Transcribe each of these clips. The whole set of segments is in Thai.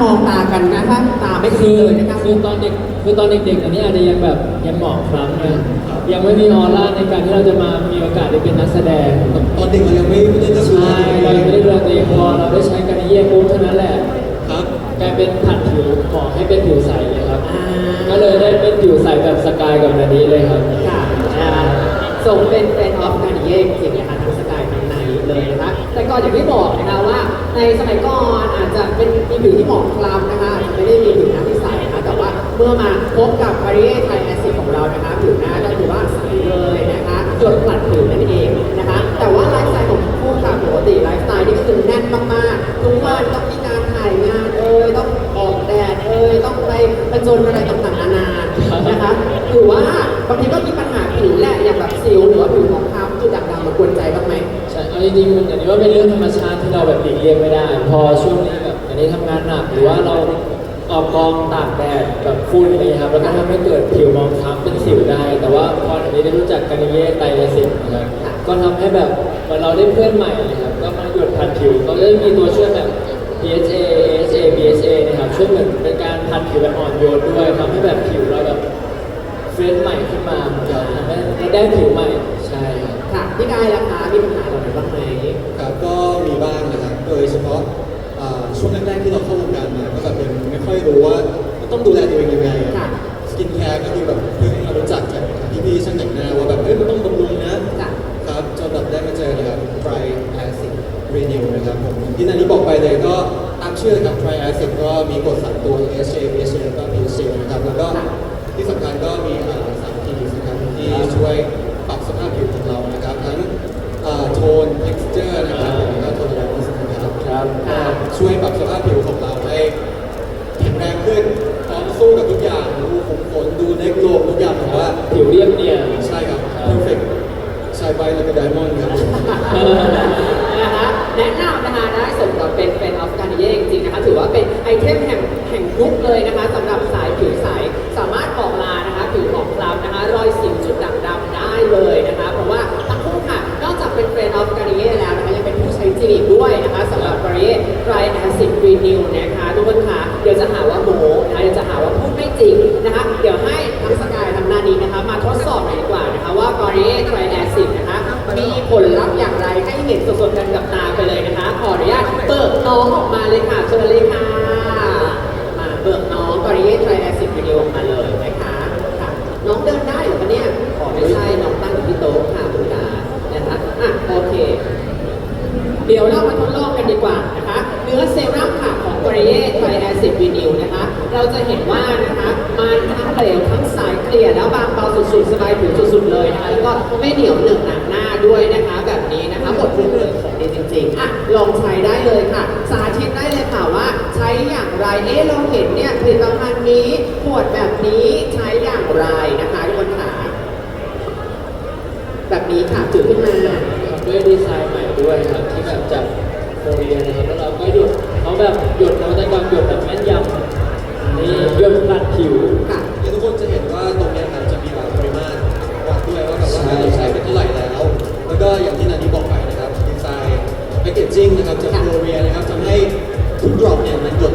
มองตากันนะคะตาไม่คืคืออเลยนะคะคือตอนเด็กคือตอนเด็กๆอันนี้อาจจะยังแบบยังหมองคล้ำไงยังไม่มีออร่าในการที่เราจะมามีโอกาสได้เป็นนักแสดงตอนเด็กเรายังไม่ได้เลือกใช่เรายังไม่ได้ดูแลตัวเองพอเราได้ใช้การนิเย่ปุ๊บเท่านั้นแหละครับกลายเป็นผัดผิวหมอให้เป็นผิวใสเลยครับ อ่าก็เลยได้เป็นผิวใสแบบสกายกับนันนี้เลยครับ ค่ะนะคะส่งเป็นแฟนออฟการเย่จริงๆ ก่อนอย่างที่บอกนะคะว่า ในสมัยก่อนอาจจะเป็นมีผิวที่หมองคล้ำนะคะอาจจะไม่ได้มีผิวหน้าที่ใสนะคะแต่ว่าเมื่อมาพบกับการเย่ไทแอซิดของเรานะคะผิวหน้าก็ถือว่าใสเลยนะคะจนผลัดผิวนั่นเองนะคะแต่ว่าไลฟ์สไตล์ของทั้งคู่ค่ะปกติไลฟ์สไตล์นี่ก็คือแน่นมากๆทุกวันต้องมีการถ่ายงานเอ่ยต้องออกแดดเอ่ยต้องไปประจนอะไรต่างๆนานานะคะหรือว่าบางทีก็มีปัญหาผิวแหละอย่างแบบสิวหรือว่าผิวหมองคล้ำจุดด่างๆมา กวนใจบ้างไหมใช่เอาจริงๆมันอย่างนี้ว่าเป็นเรื่องธรรมชาติที่เราแบบหลีกเลี่ยงไม่ได้ พอช่วงนี้แบบอันนี้ทำงานหนักหรือว่าเราออกกองตากแดดแบบฝุ่นอะไรอย่างเงี้ยครับแล้วก็ทำให้เกิดผิวมองคล้ำเป็นสิวได้ แต่ว่าพออันนี้ได้รู้จักกันเย่ไตรเลสิกนะครับก็ทำให้แบบเหมือนเราได้เพื่อนใหม่นะครับก็มาหยดผัดผิวเขาจะมีตัวช่วยแบบ PHA AHA BHA นะครับช่วยเหมือนเป็นการผัดผิวแบบอ่อนโยนด้วยทำให้แบบผิวเราแบบเฟรชใหม่ขึ้นมาเหมือนกันทำให้ได้ผิวใหม่ พี่กายล่ะคะมีปัญหาอะไรบ้างไหมครับก็มีบ้างนะครับโดยเฉพาะอ่าช่วงแรกๆที่เราเข้าวงการมาก็แบบยังไม่ค่อยรู้ว่าต้องดูแลตัวเองยังไง ดูผมขนดูเน็กโลทุกอย่างผมว่าผิวเรียบเนียน ใช่ครับ perfect ใช่ไปแล้วก็ไดมอนด์ครับนะคะแนะนำนะคะได้สมกับเป็นแฟนออฟการเย่จริงๆนะคะ ถือว่าเป็นไอเทมแห่งแห่งยุคเลยนะคะสำหรับสายผิวใสสามารถบอกลานะคะผิวหมองคล้ำนะคะ รอยสิวจุดด่างดำได้เลยนะคะ เพราะว่าทั้งคู่ค่ะ นอกจากเป็นแฟนออฟการเย่แล้วนะคะยังเป็นผู้ใช้จริงอีกด้วยนะคะสำหรับการเย่ไ r แอซิดรีนิวนะคะทุกคนค่ะเดี๋ยวจะหาว่าโมนะคะเดี๋ยวจะหาว่าพูดไม่จริงนะคะ เดี๋ยวให้ทั้งสกายทั้งนานีนะคะ มาทดสอบหน่อยดีกว่านะคะว่ากรเย่ไ r แอซิดนะคะมีผลลัพธ์อย่างไรให้เห็นสดๆกันกับตาไปเลยนะคะ ขออนุญาตเบิกน้องออกมาเลยค่ะเชิญเลยค่ะมาเบิกน้องกอริเย่ไทรแอซิดวิดีโอออกมาเลยนะคะค่ะน้องเดินได้เหรอคะเนี่ยขอไม่ใช่น้องตั้งอยู่ที่โต๊ะค่ะคุณตานะคะอะโอเค เดี๋ยวเรามาทดลองกันดีกว่านะคะ เนื้อเซรั่ม ค่ะของกรเย่ไทแอซิดวินิลนะคะ เราจะเห็นว่านะคะมันทั้งเหลวทั้งสายเกลี่ยแล้วบางเบาสุดๆ สบายผิวสุดๆเลยนะคะ แล้วก็ไม่เหนียวเหนอะหนักหน้าด้วยนะคะ แบบนี้นะคะหมดเรื่องของดีจริงๆอะลองใช้ได้เลยค่ะ สาธิตได้เลยค่ะว่าใช้อย่างไร เอ๊ะเราเห็นเนี่ยผลิตภัณฑ์นี้ขวดแบบนี้ใช้อย่างไรนะคะทุกคนค่ะแบบนี้ค่ะจุดขึ้นมาด้วยดีไซน์ใหม่ด้วยครับที่แบบจาก โคเรียนะครับแล้วเราก็หยุดเขาแบบหยุดนวัตกรรมหยุดแบบแม่นยำนี่หยุดผลัดผิวค่ะเดี๋ยวทุกคนจะเห็นว่าตรงเนี้ยครับจะมีแบบปริมาตรวัดด้วยว่าแบบว่าใช่เราใช้ไปเท่าไหร่แล้ว แล้วก็อย่างที่นันนี้บอกไปนะครับดีไซน์แพคเกจจิ้งนะครับจากค่ะโคเรียนะครับทำให้ทุกดรอปเนี่ยมันหยด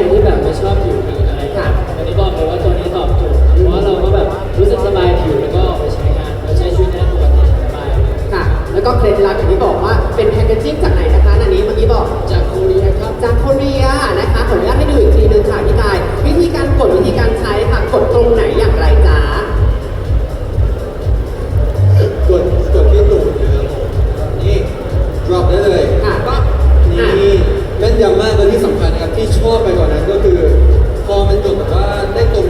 รที่แบบไม่ชอบผิวดีอะไรค่ะอันนี้บอกเลยว่าตัวนี้ตอบโจทย์เพราะเราก็แบบรู้สึกสบายผิวแล้วก็เอาไปใช้งานเราใช้ชีวิตได้ปกติสบายค่ะ แล้วก็เคล็ดลับอย่างที่บอกว่าเป็นแพคเกจจิ้งจากไหนนะคะอันนี้เมื่อกี้บอกจากโคเรียครับจากโคเรียนะคะขออนุญาตให้ดูอีกทีนึงค่ะพี่กาย วิธีการกดวิธีการใช้ค่ะกดตรงไหนอย่างไรจ๊ะ ที่ชอบไปกว่านั้นก็คือ พอมันจบแบบว่าได้ตรง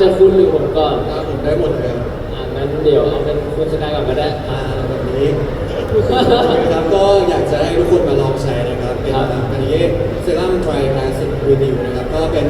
จะคุณหรือผมก่อนผมได้หมดเลยงั้นเดี๋ยวเอาเป็นคุณชนะก่อนก็ได้ อ่าแบบนี้ครับก็อยากจะให้ทุกคนมาลองใช้นะครับ เป็นอันนี้เซรั่มไทร i พลาส i c รีดิวนะครับ ก็เป็น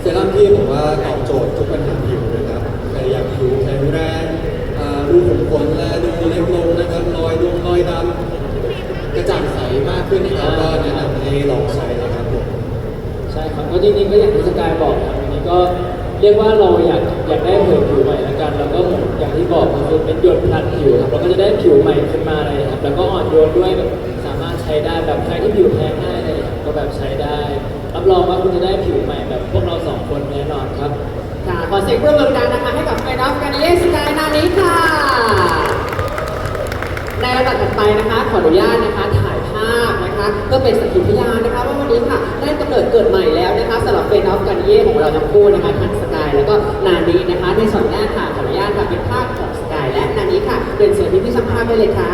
เซรั่มที่ผมว่าตอบโจทย์ทุกปัญหาผิวนะครับใครอยากผิวแข็งแรงรูขุมขนและดูเล็กลงนะครับรอยดวงรอยดำกระจ่างใสมากขึ้นนะครับก็แนะนำให้ลองใช้นะครับผม ใช่ครับก็จริงๆก็อย่างที่สกายบอกครับวันนี้ก็ เรียกว่าเราอยากอยากได้ผิวผิวใหม่ละกันแล้วก็เหมืออย่างที่บอกคือเป็นหยดพลัดผิวครับเราก็จะได้ผิวใหม่ขึ้นมาเลยครับแล้วก็อ่อนโยนด้วยสามารถใช้ได้แบบใครที่ผิวแพ้ง่ายเลยก็แบบใช้ได้รับรองว่าคุณจะได้ผิวใหม่แบบพวกเราสองคนแน่นอนครับค่ะขอเสียงปรบมืงดังนะคะให้กับไฟรอฟกันเลสกายนานี้ค่ะในระดับถัดไปนะคะขออนุญาตนะคะ คะก็เป็นสกิลพิยานะคะว่าวันนี้ค่ะได้กำเนิดเกิดใหม่แล้วนะคะสำหรับเฟนอฟกันเย่ของเราทั้งคู่นะคะทั้งสกายแล้วก็นานี้นะคะในส่วนแรกค่ะขออนุญาตค่ะเป็นภาพของสกายและนานี้ค่ะเป็นส่วนที่พี่สัมภาษณ์ได้เลยค่ะ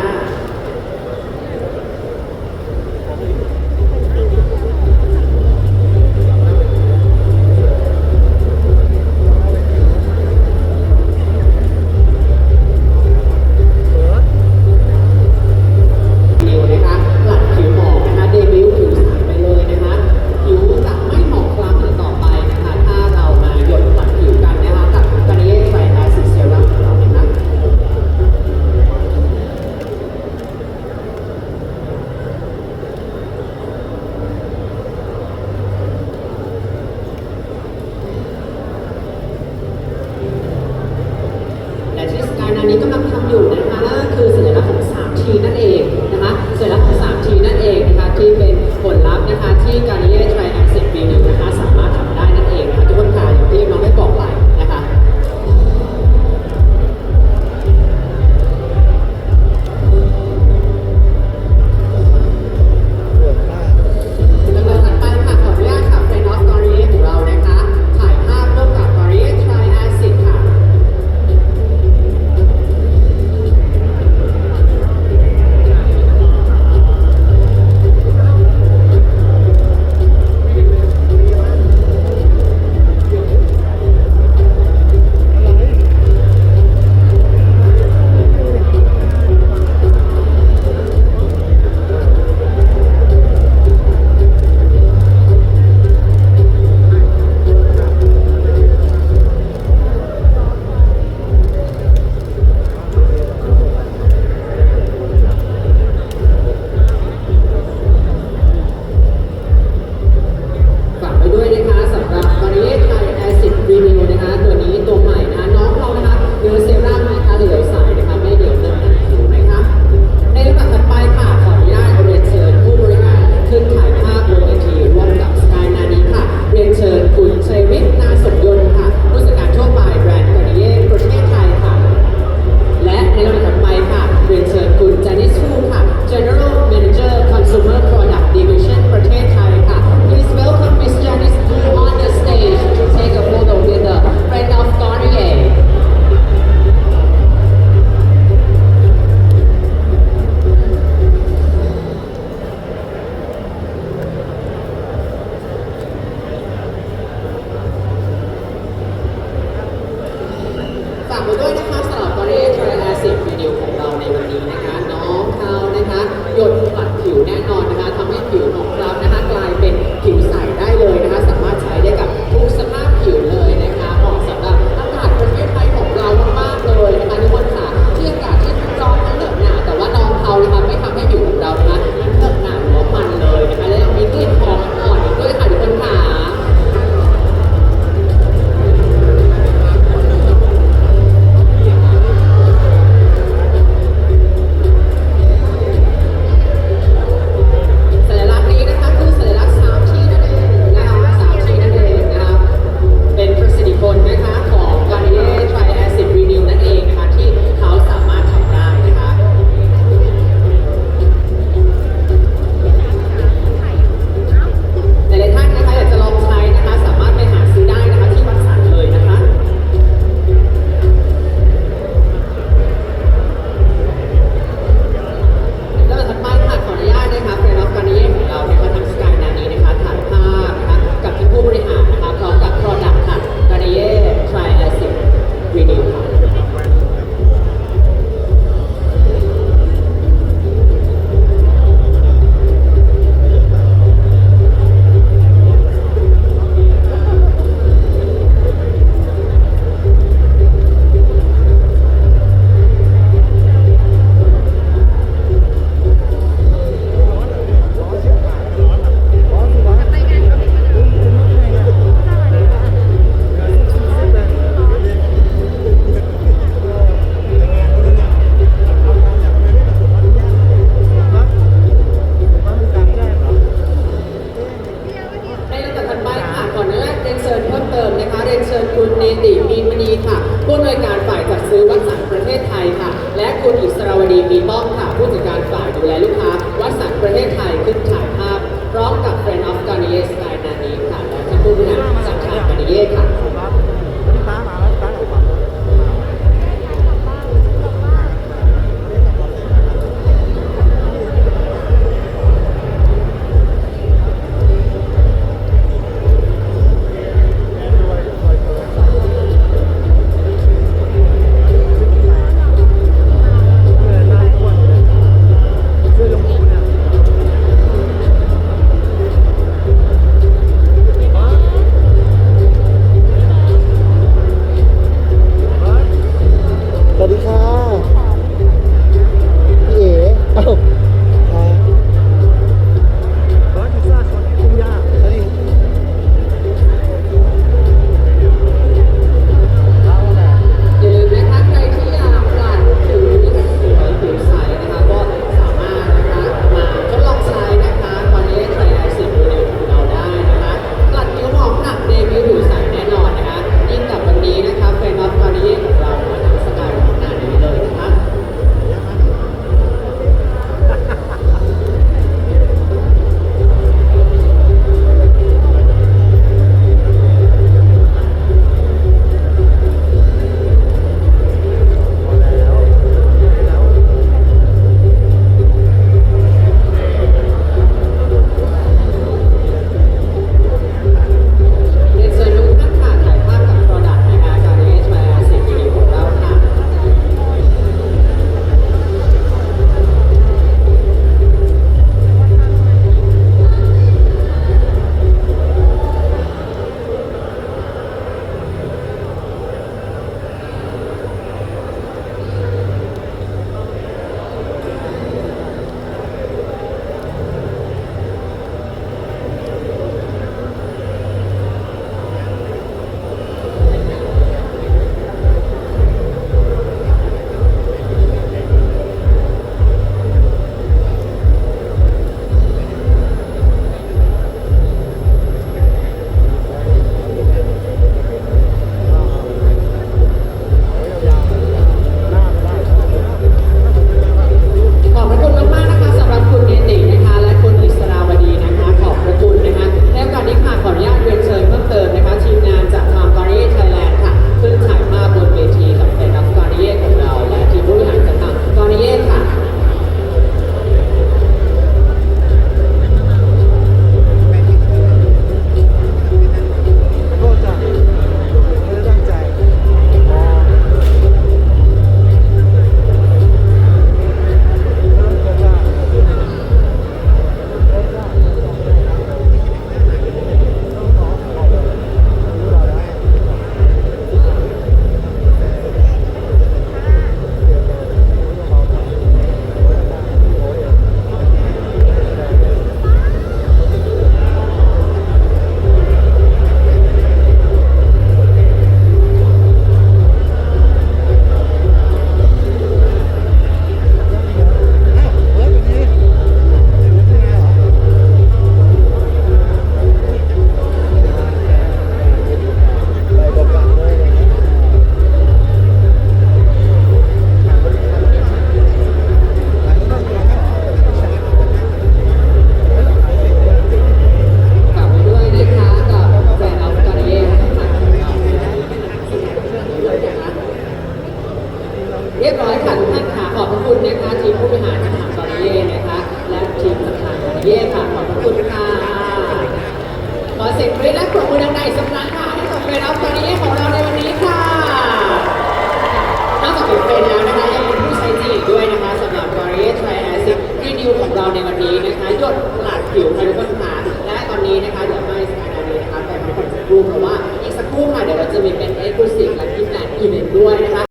หนังสังขารปฏิเยธค่ะ